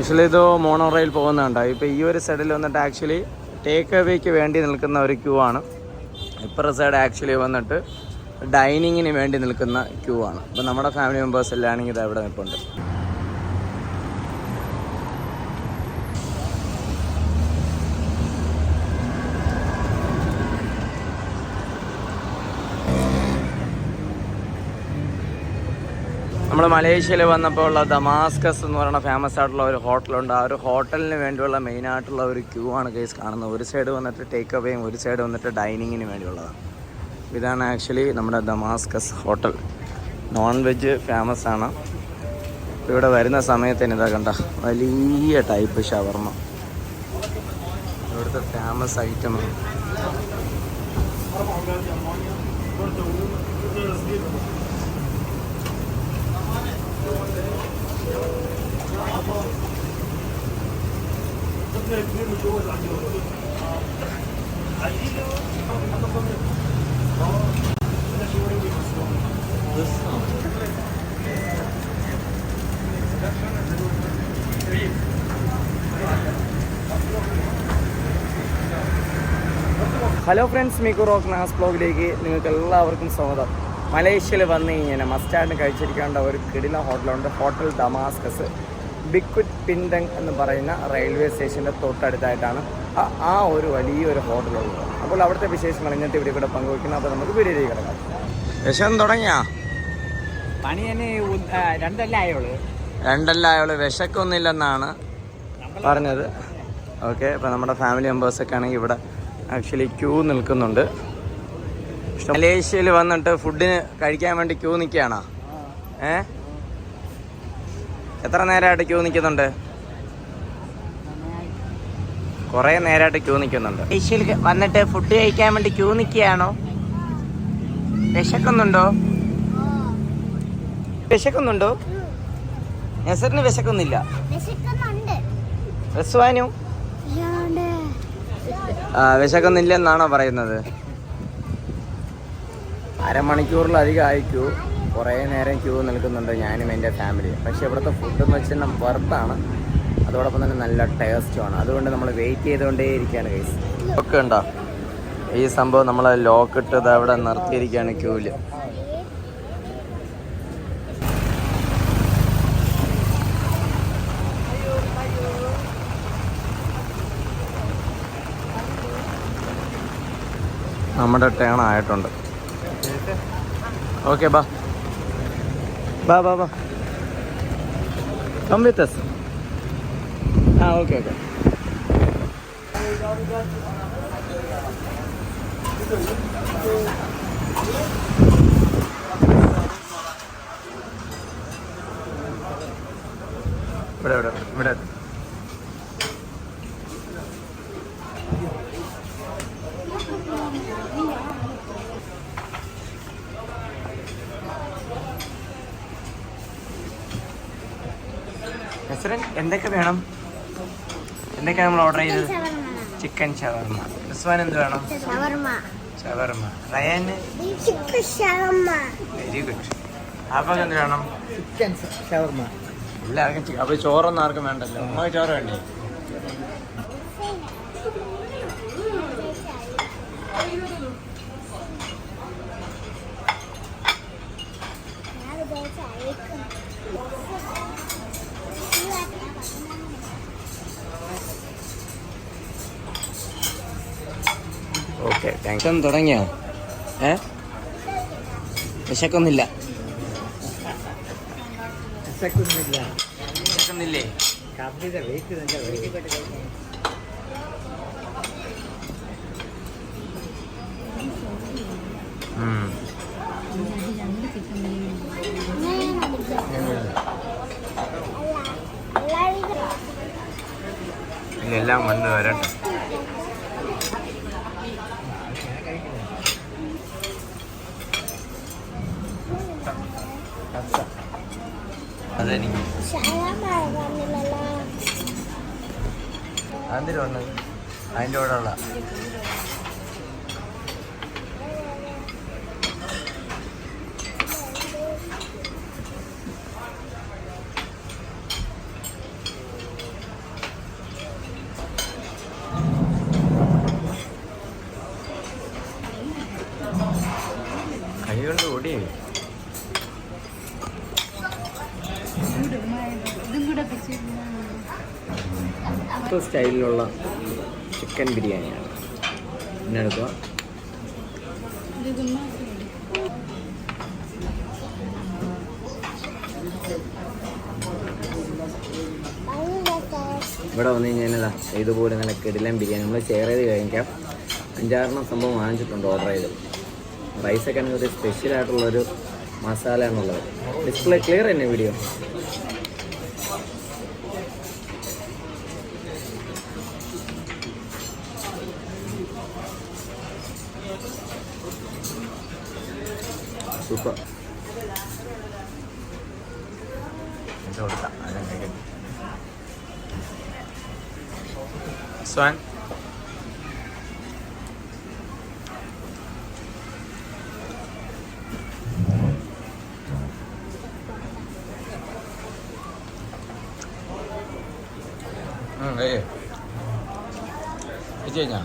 Actually ഇത് mono rail പോകുന്നുണ്ട് ഇപ്പോൾ ഈ ഒരു സൈഡിൽ വന്നിട്ട് ആക്ച്വലി ടേക്ക് അവേക്ക് വേണ്ടി നിൽക്കുന്ന ഒരു ക്യൂ ആണ്. ഇപ്പുറത്തെ സൈഡ് ആക്ച്വലി വന്നിട്ട് ഡൈനിങ്ങിന് വേണ്ടി നിൽക്കുന്ന ക്യൂ ആണ്. അപ്പോൾ നമ്മുടെ ഫാമിലി മെമ്പേഴ്സ് എല്ലാം ആണെങ്കിൽ ഇത് അവിടെ നിൽപ്പുണ്ട്. നമ്മൾ മലേഷ്യയിൽ വന്നപ്പോൾ ഉള്ള ദമാസ്കസ് എന്ന് പറയുന്ന ഫേമസ് ആയിട്ടുള്ള ഒരു ഹോട്ടലുണ്ട്. ആ ഒരു ഹോട്ടലിന് വേണ്ടിയുള്ള മെയിൻ ആയിട്ടുള്ള ഒരു ക്യൂ ആണ് കേസ് കാണുന്നത്. ഒരു സൈഡ് വന്നിട്ട് ടേക്ക് അവേയും ഒരു സൈഡ് വന്നിട്ട് ഡൈനിങ്ങിന് വേണ്ടിയുള്ളതാണ്. ഇതാണ് ആക്ച്വലി നമ്മുടെ Damascus hotel. Non veg famous ആണ്. ഇവിടെ വരുന്ന സമയത്ത് തന്നെ ഇതാ കണ്ട വലിയ ടൈപ്പ് ഷവർമ്മ ഇവിടുത്തെ ഫേമസ് ഐറ്റം ഹലോ ഫ്രണ്ട്സ് മിക്കു റോക്ക് നാസ് ബ്ലോഗിലേക്ക് നിങ്ങൾക്ക് എല്ലാവർക്കും സ്വാഗതം. മലേഷ്യയിൽ വന്നു കഴിഞ്ഞാൽ മസ്റ്റാർഡിന് കഴിച്ചിരിക്കേണ്ട ഒരു കിടില ഹോട്ടലുണ്ട് ഹോട്ടൽ ദമാസ്കസ് ബിക്വിറ്റ് പിൻഡങ് എന്ന് പറയുന്ന റെയിൽവേ സ്റ്റേഷന്റെ തൊട്ടടുത്തായിട്ടാണ് ആ- ആ ഒരു വലിയൊരു ഹോട്ടലുള്ളത് അപ്പോൾ അവിടുത്തെ വിശേഷങ്ങൾ ഇന്നത്തെ ഇവിടെ കൂടെ പങ്കുവയ്ക്കുന്നത് അപ്പോൾ നമുക്ക് വീഡിയോയിലേക്ക് കിടക്കാം. വിഷം തുടങ്ങിയാ? പണി തന്നെ രണ്ടല്ല ആയോൾ രണ്ടല്ല വിശക്കൊന്നുമില്ലെന്നാണ് പറഞ്ഞത്. ഓക്കെ അപ്പോൾ നമ്മുടെ ഫാമിലി മെമ്പേഴ്സൊക്കെ ആണെങ്കിൽ ഇവിടെ ആക്ച്വലി ക്യൂ നിൽക്കുന്നുണ്ട്. മലേഷ്യയിൽ വന്നിട്ട് ഫുഡിന് കഴിക്കാൻ വേണ്ടി ക്യൂ നിൽക്കുകയാണോ? ഏ? എത്ര നേരമായിട്ട് ക്യൂ നിൽക്കുന്നുണ്ട്? കുറേ നേരമായിട്ട് ക്യൂ നിൽക്കുന്നുണ്ട്. ഏഷ്യയിൽ വന്നിട്ട് ഫുഡ് കഴിക്കാൻ വേണ്ടി ക്യൂ നിൽക്കുകയാണോ? വിശക്കുന്നുണ്ടോ? വിശക്കുന്നുണ്ടോ? നെസറിന് വിശക്കുന്നില്ല. വിശക്കുന്നുണ്ട്. റസ്വാനു? വിശക്കുന്നില്ലെന്നാണോ പറയുന്നത്? അരമണിക്കൂറിലധികം ആയി ക്യൂ. കുറേ നേരം ക്യൂ നിൽക്കുന്നുണ്ട് ഞാനും എന്റെ ഫാമിലി പക്ഷേ ഇവിടുത്തെ ഫുഡ് എന്ന് വെച്ചാൽ വർത്താണ് അതോടൊപ്പം തന്നെ നല്ല ടേസ്റ്റുമാണ് അതുകൊണ്ട് നമ്മൾ വെയിറ്റ് ചെയ്തുകൊണ്ടേ ഇരിക്കുകയാണ് കേസ് ഒക്കെ ഉണ്ടോ? ഈ സംഭവം നമ്മൾ ലോക്ക് ഇട്ട് ഇത് അവിടെ നിർത്തിയിരിക്കുകയാണ് ക്യൂവിൽ നമ്മുടെ ടേൺ ആയിട്ടുണ്ട്. ഓക്കെ ബാ. ബാ ബാ ബാ കം വിത്ത് us ആ ഓക്കെ ഓക്കെ ഇവിടെ ഇവിടെ ഇവിടെ നസ്രൻ എന്തൊക്കെ വേണം? എന്തൊക്കെയാണ് നമ്മൾ ഓർഡർ ചെയ്തത്? ചിക്കൻ ഷവർമ. റിസ്വാൻ എന്ത് വേണം? Shawarma. Shawarma. റയാന്? Chicken shawarma. Very good ആപ്പൊക്കെ എന്ത് വേണം? Chicken shawarma. എല്ലാവർക്കും അപ്പൊ ചോറൊന്നും ആർക്കും വേണ്ടല്ലോ. ഉമ്മക്ക് ചോറ് വേണ്ടേ? ടെൻഷൻ തുടങ്ങിയോ? ഏ? വിശക്കൊന്നില്ല എല്ലാം വന്ന് വരട്ടെ. അതെനിക്ക്. അതിന്റെ അതിന്റെ കൂടെ ഉള്ള കൊണ്ട് ഓടി ഇതും കൂടെ പിടിച്ച് സ്റ്റൈലിലുള്ള ചിക്കൻ ബിരിയാണിയാണ്. പിന്നെ എടുക്കുക ഇവിടെ വന്നു കഴിഞ്ഞാൽ ഇതുപോലെ നല്ല കിടിലം ബിരിയാണി. നമ്മൾ ഷെയർ ചെയ്ത് കഴിക്കാം. അഞ്ചാറെണ്ണം സംഭവം വാങ്ങിച്ചിട്ടുണ്ട് ഓർഡർ ചെയ്ത്. റൈസൊക്കെ ആണെങ്കിൽ ഒരു സ്പെഷ്യലായിട്ടുള്ളൊരു മസാലയാണുള്ളത് ഡിസ്പ്ലേ ക്ലിയർ തന്നെ വീഡിയോ സൂപ്പർ സ്വാൻ ഏ ഇത് കഴിഞ്ഞാ